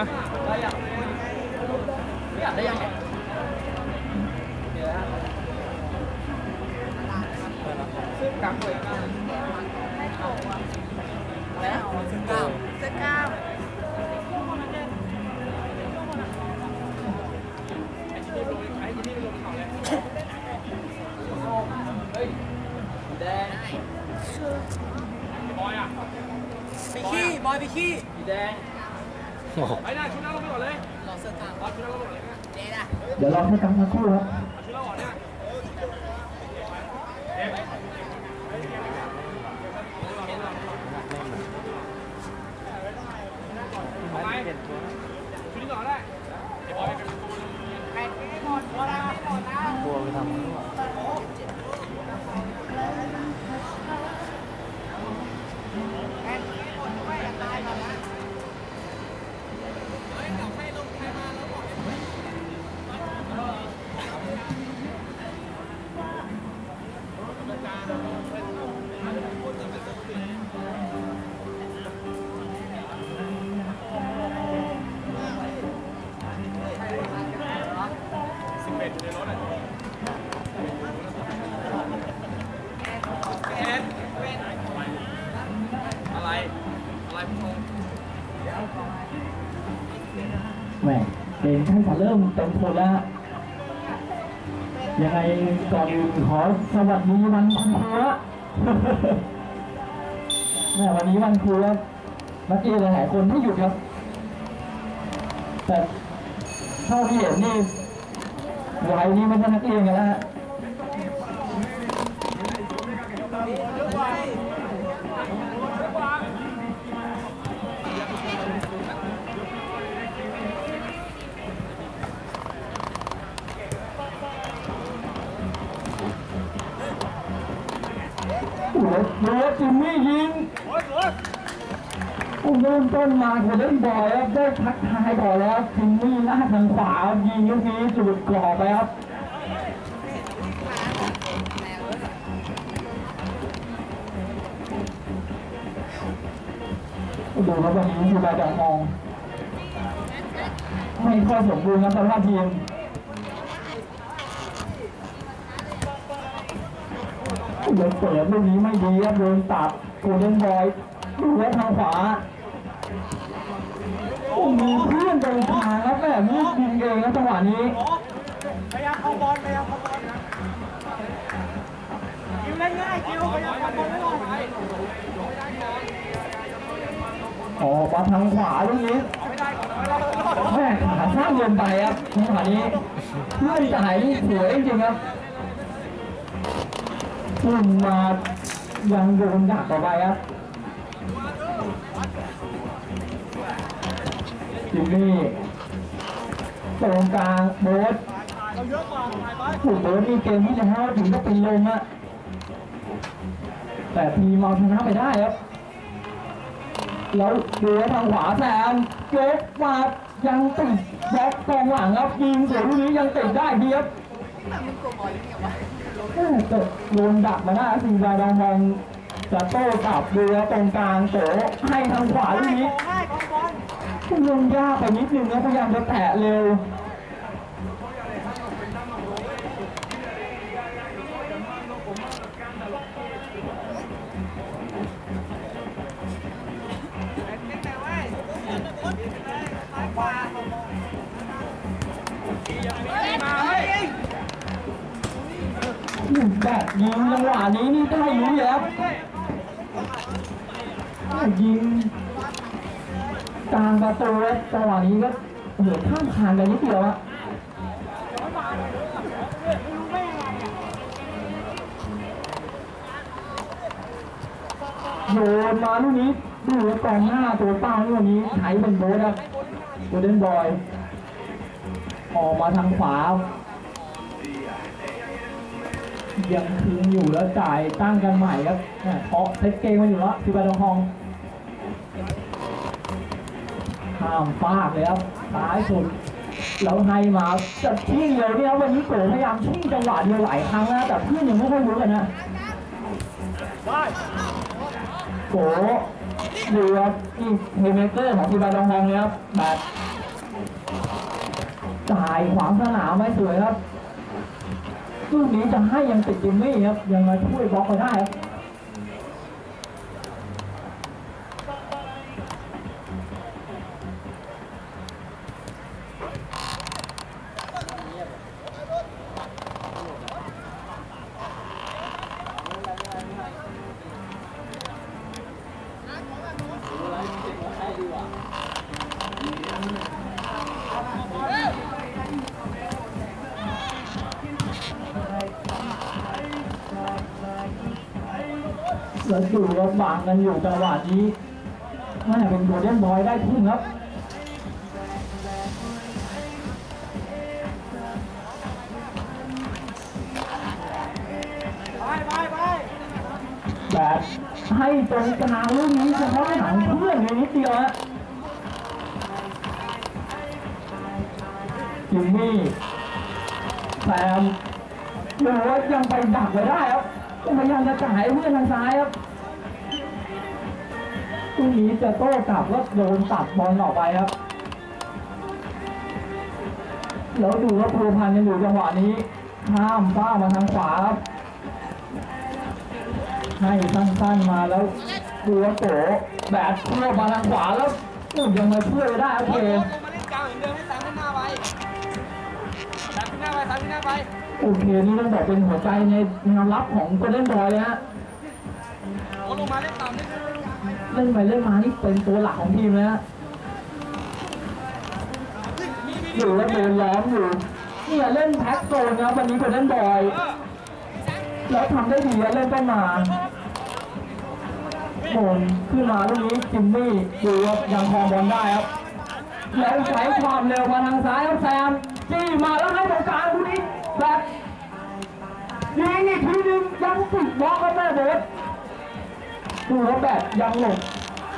ะอยากได้ยังไงซึ่ ไปขี้บอยไปขี้สีแดงโอ้โหไปหน้าชุดนั้นลงไปก่อนเลยรอเสื้อกล้ามเอาชุดนั้นลงไปก่อนเลยนะเจ๊นะเดี๋ยวรอให้กำสักครู่ครับ ใกล้จะเริ่มเต็มคนแล้ว ยังไงก่อนอื่นขอสวัสดีวันครูฮะแม่วันนี้วันครูแล้วนักเรียนหลายๆคนไม่หยุดครับ แต่เท่าที่เห็นนี่วัยนี้ไม่ใช่นักเรียนกันแล้ว ริ่มต้นมาเธอเล่นบอลแล้วได้ทักทายก่อนแล้วจิมมี่หน้าทางขวายิงลูกนี้สุดกรอบไปครับดูครับวันนี้คือการจัมองไม่ค่อยสมบูรณ์ครับสำหรับทีมโดนเปิดลูกนี้ไม่ดีครับโดนตัดโกลเด้นบอยดูไว้ทางขวา มีเพื่อนตรงทางครับแม่ลูกยิงเองครับจังหวะนี้พยายามเข้าบอลพยายามเข้าบอลนะคิวเล่นง่ายคิวพยายามเข้าบอลไม่ต้องไปออกมาทางขวาลูกนี้แม่ขาสั้นเกินไปครับจังหวะนี้เพื่อนจ่ายนี่สวยจริงๆครับปุ่นมายังโดนดักต่อไปครับ จิมมี่ตรงกลางโบ๊ทเราเยอะกว่าถ่ายไปถูกโบ๊ทนี่เกมที่แล้วถึงก็เป็นลมอะแต่ทีมเอาชนะไปได้ครับ แล้วดูว่าทางขวาแซมยกมายังติดแบ็คกองหลังครับยิงสวยลูกนี้ยังติดได้ดีครับแต่โดนดักมาหน้าสิงห์ดาวมองจะโต้กลับดูแล้วตรงกลางโตให้ทางขวาลูกนี้ ง่ายของบอลงยากไปนิดนึงนะพยายามจะแตะเร็วแบบยิงจังหวะนี้นี่ได้อยู่แล้วยิง กลางประตูแล้วจังหวะนี้ก็เหลือข้ามคานกันนิดเดียวอะโยนมาลูกนี้ดูกองหน้าตัวเป้านี่วันนี้ใช้เป็นโบ๊ทครับโกลเด้นบอย ออกมาทางขวา ยังคืนอยู่แล้วจ่ายตั้งกันใหม่ครับเพราะเซตเกมมาอยู่แล้วทีบาดองฮอง ข้ามฟากเลยครับซ้ายสุดแล้วให้มาจะชิ่งเลยเนี่ยวันนี้โกพยายามชิ่งจังหวะเดียวหลายครั้งนะแต่เพื่อนยังไม่ค่อยรู้กันนะโกเรือนี่เพลย์เมเกอร์ของทีมบาดองฮองเนี่ยครับแบบายขวางสนามไม่สวยครับลูกนี้จะให้ยังติดจิมมี่ครับยังมาช่วยบล็อกไปได้ครับ แล้วดูว่าบางกันอยู่จังหวะนี้แม่เป็นโกลเด้นบอยได้ทุ่งครับไปไปไปแบบให้ตรงกลางลูกนี้เฉพาะหนังเพื่อนอยู่นิดเดียวฮะจิมมี่แซมดูว่ายังไปดักไว้ได้ครับ พยายามจะจ่ายเพื่อนทางซ้ายครับลูกนี้จะโต้กลับก็โดนตัดบอลออกไปครับ แล้วดูว่าภูพันยังอยู่จังหวะนี้ข้ามฟ้ามาทางขวาครับให้สั้นๆมาแล้วดูว่าโตแบบเที่ยวมาทางขวาแล้วอุ้ยยังมาช่วยได้โอเคลงมาเล่นกลางเหมือนเดิมให้สามขึ้นหน้าไปสามขึ้นหน้าไปสามขึ้นหน้าไป โอเคนี่ต้องบอกเป็นหัวใจในแนวรับของโกลเด้นบอยเลยฮะลงมาเล่นต่ำนิดนึงเล่นไปเล่นมานี่เป็นตัวหลักของทีมเลยฮะอยู่แล้วโดนล้อมอยู่เนี่ยเล่นแพ็คโซนนะวันนี้โกลเด้นบอยแล้วทำได้ดีอะเล่นต้นมาโดนขึ้นมาลูกนี้จิมมี่ดูครับยังครองบอลได้ครับแล้วใช้ความเร็วมาทางซ้ายครับแซมจี้มาแล้ว ยังติดบล็อกครับแม่เบิร์ดดูครับแบบยังหลบ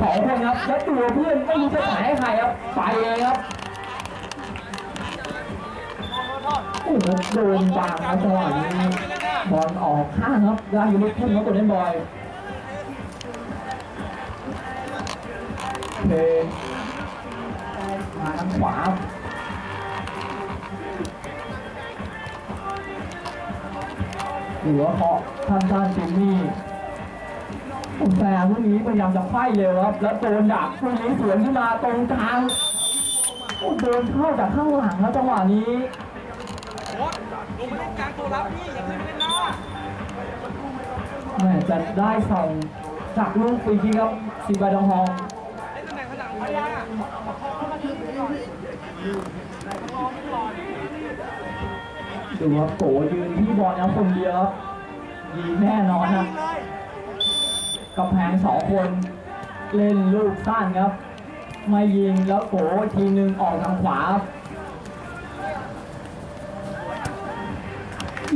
สองคนครับแล้วตัวเพื่อนไม่รู้จะไหนให้ใครครับไปเองครับโอ้โหโดนบางนะจังหวะนี้บอลออกข้างครับได้อยู่ลูกทุ่งครับกดเล่นบอยเพมาทางขวา รือว่าเคาะสั้นๆจิมมี่โอ้แซมลูกนี้พยายามจะไฟเร็วครับ แล้วโดนดักลูกนี้สวนขึ้นมาตรงกลางโดนเข้าจากข้างหลังแล้วจังหวะนี้โอ้ลงมาเล่นกลางตัวรับนี่อย่าขึ้นไปเล่นหน้าแม่จะได้ส่งจากลูกฟรีคิกครับสีบาดองฮองเล่นตำแหน่งขนาดนี้นะ ดูว่าโกยืนที่บอลนะคนเดียวยิงแน่นอนนะเลยกำแพงสองคนเล่นลูกสั้นครับ ไม่ยิงแล้วโกทีหนึ่งออกทางขวาครับ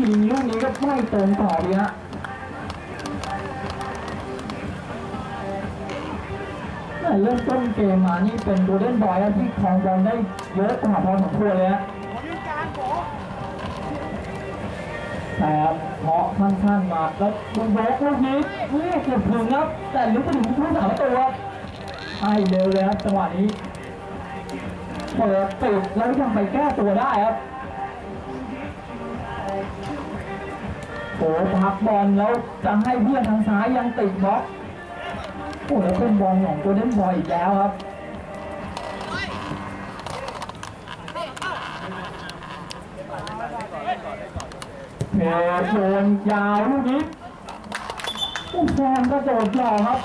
ยิงลูกนี้ก็ไม่เตรงต่อดีฮะแต่เริ่มต้นเกมมานี่เป็นโกลเด้นบอยที่ครองบอลได้เยอะกว่าพอสมควรเลยฮะ แต่เพาะสั้นๆมาแล้วบุญโบกลูกนี้เรียกเกือบถึงครับ แต่ลึกไปถึงผู้สามตัวให้เร็วเลยครับจังหวะนี้เปิดติดแล้วยังไปแก้ตัวได้ครับโอ้พักบอลแล้วจะให้เพื่อนทางซ้ายยังติดบล็อกโอ้แล้วเป็นบอลของโกลเด้นบอยอีกแล้วครับ โดนยาวลูกนี้อุ้ยแซมก็โดดหล่อครับ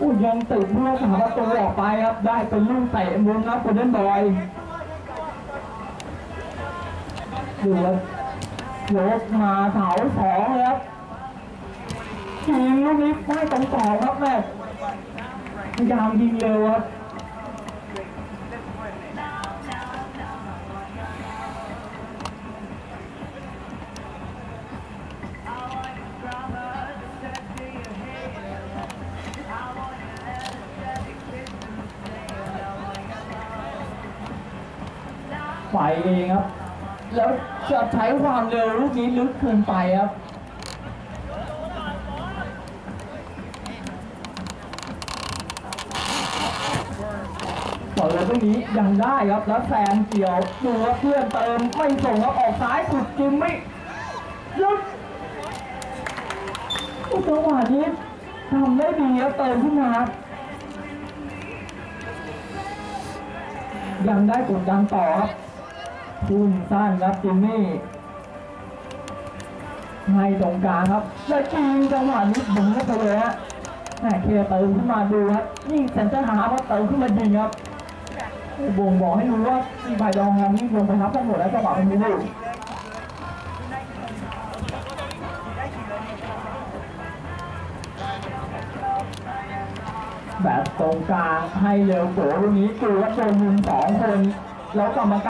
อุ้ยยังติดเพื่อสามประตูออกไปครับ ได้เป็นลูกเตะมุมครับโกลเด้นบอยดูครับยกมาเสาสองครับยิงลูกนี้ไม่ตรงต่อครับแม่ยายามยิงเร็วครับ ไปเองครับ แล้วจะใช้ความเร็วลูกนี้ลึกเกินไปครับต่อเปิดตรงนี้ยังได้ครับแล้วแซงเกี่ยวดูว่าเพื่อนเติมไม่ส่งครับออกซ้ายสุดจิมไม่แล้วโอ้จังหวะนี้ทำได้ดีครับเติมขึ้นมาครับยังได้กดดันต่อครับ คุณสั้นครับจิมมี่ให้ตรงกลางครับแล้วยิงจังหวะนี้บุ๋งเข้าไปเลยฮะแหม่เคลียร์เติมขึ้นมาดูครับยิ่งเซนเตอร์ฮาร์ฟครับเติมขึ้นมายิงครับบ่งบอกให้รู้ว่าทีบดองงานนี้ลงไปทับทั้งหมดแล้วจังหวะเป็นนี้แบบตรงกลางให้เร็วโกลูกนี้ดูว่าโดนมุมสองคนแล้วกรรมการ